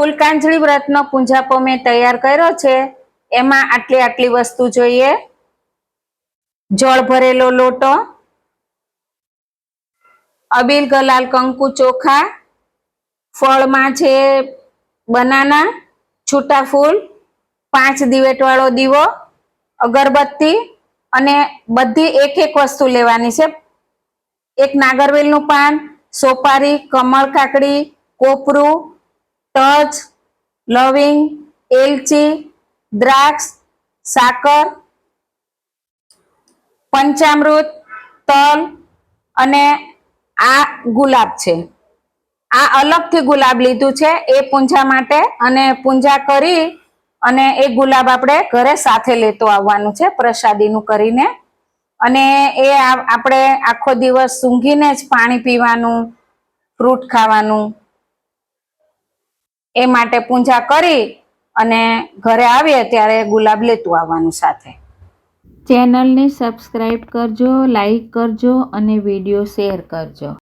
ફૂલકાંજળી વ્રતનો પૂંજાપો મેં તૈયાર કર્યો છે. એમાં આટલી આટલી વસ્તુ જોઈએ. જળ ભરેલો લોટો, અબીલ ગલાલ કંકુ ચોખા, ફળમાં છે બનાના, છૂટા ફૂલ, પાંચ દિવેટવાળો દીવો, અગરબત્તી અને બધી એક એક વસ્તુ લેવાની છે. એક નાગરવેલનું પાન, સોપારી, કમળ કાકડી, કોપરું તજ, લવિંગ, એલચી, દ્રાક્ષ, સાકર, પંચામૃત, તલ અને આ ગુલાબ છે. આ અલગથી ગુલાબ લીધું છે એ પૂંજા માટે અને પૂંજા કરી અને એ ગુલાબ આપણે ઘરે સાથે લેતો આવવાનું છે પ્રસાદીનું કરીને. અને એ આપણે આખો દિવસ સૂંઘીને જ પાણી પીવાનું, ફ્રૂટ ખાવાનું એ માટે પૂજા કરી અને ઘરે આવીએ ત્યારે ગુલાબ લેતું આવવાનું સાથે. ચેનલને સબસ્ક્રાઈબ કરજો લાઈક કરજો અને વીડિયો શેર કરજો.